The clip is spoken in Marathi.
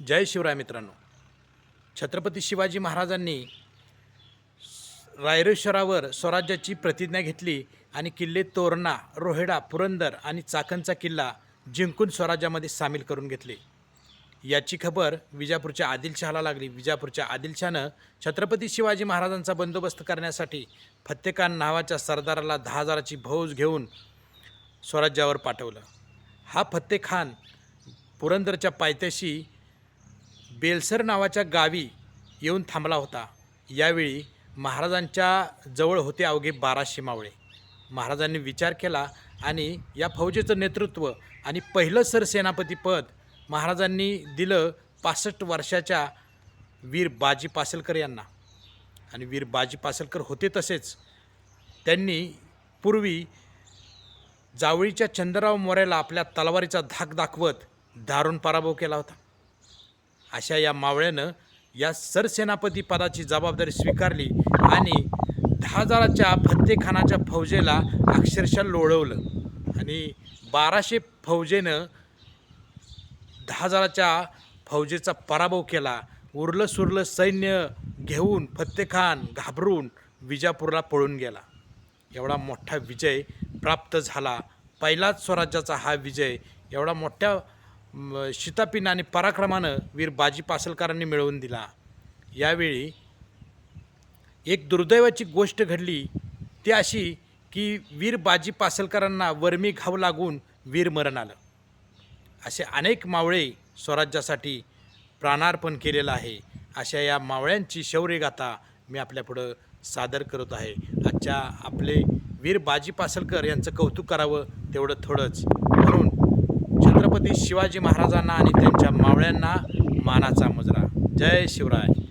जय शिवराय मित्रांनो. छत्रपती शिवाजी महाराजांनी रायरेश्वरावर स्वराज्याची प्रतिज्ञा घेतली आणि किल्ले तोरणा रोहेडा पुरंदर आणि चाकणचा किल्ला जिंकून स्वराज्यामध्ये सामील करून घेतले. याची खबर विजापूरच्या आदिलशहाला लागली. विजापूरच्या आदिलशहानं छत्रपती शिवाजी महाराजांचा बंदोबस्त करण्यासाठी फत्तेखान नावाच्या सरदाराला दहा हजाराची फौज घेऊन स्वराज्यावर पाठवलं. हा फत्तेखान पुरंदरच्या पायथ्याशी बेलसर नावाच्या गावी येऊन थांबला होता. यावेळी महाराजांच्या जवळ होते अवघे बाराशे मावळे. महाराजांनी विचार केला आणि या फौजेचं नेतृत्व आणि पहिलं सरसेनापती पद महाराजांनी दिलं पासष्ट वर्षाच्या वीर बाजी पासलकर यांना. आणि वीर बाजी पासलकर होते तसेच त्यांनी पूर्वी जावळीच्या चंद्रराव मोऱ्याला आपल्या तलवारीचा धाक दाखवत दारुण पराभव केला होता. अशा या मावळ्यानं या सरसेनापती पदाची जबाबदारी स्वीकारली आणि दहा हजाराच्या फत्तेखानाच्या फौजेला अक्षरशः लोळवलं. आणि बाराशे फौजेनं दहा हजाराच्या फौजेचा पराभव केला. उरलं सुरलं सैन्य घेऊन फत्तेखान घाबरून विजापूरला पळून गेला. एवढा मोठा विजय प्राप्त झाला. पहिलाच स्वराज्याचा हा विजय. एवढा मोठ्या शितापिन आणि पराक्रमानं वीर बाजी पासलकरांनी मिळवून दिला. यावेळी एक दुर्दैवाची गोष्ट घडली ती अशी की वीर बाजी पासलकरांना वर्मी घाव लागून वीर मरण आलं. असे अनेक मावळे स्वराज्यासाठी प्राणार्पण केलेलं आहे. अशा या मावळ्यांची शौर्यगाथा मी आपल्यापुढं सादर करत आहे. आजच्या आपले वीर बाजी पासलकर यांचं कौतुक करावं तेवढं थोडंच. म्हणून छत्रपती शिवाजी महाराजांना आणि त्यांच्या मावळ्यांना मानाचा मुजरा. जय शिवराय.